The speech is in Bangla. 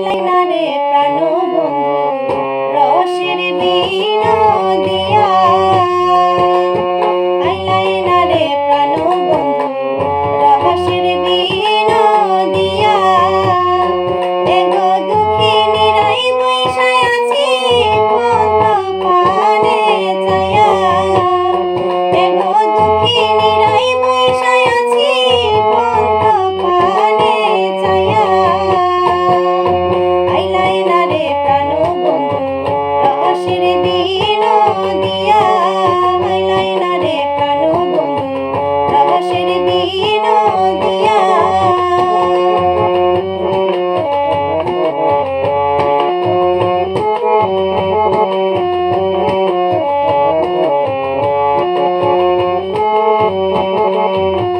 লাইনারে প্রাণ বন্ধু রসের বিনোদিয়া Música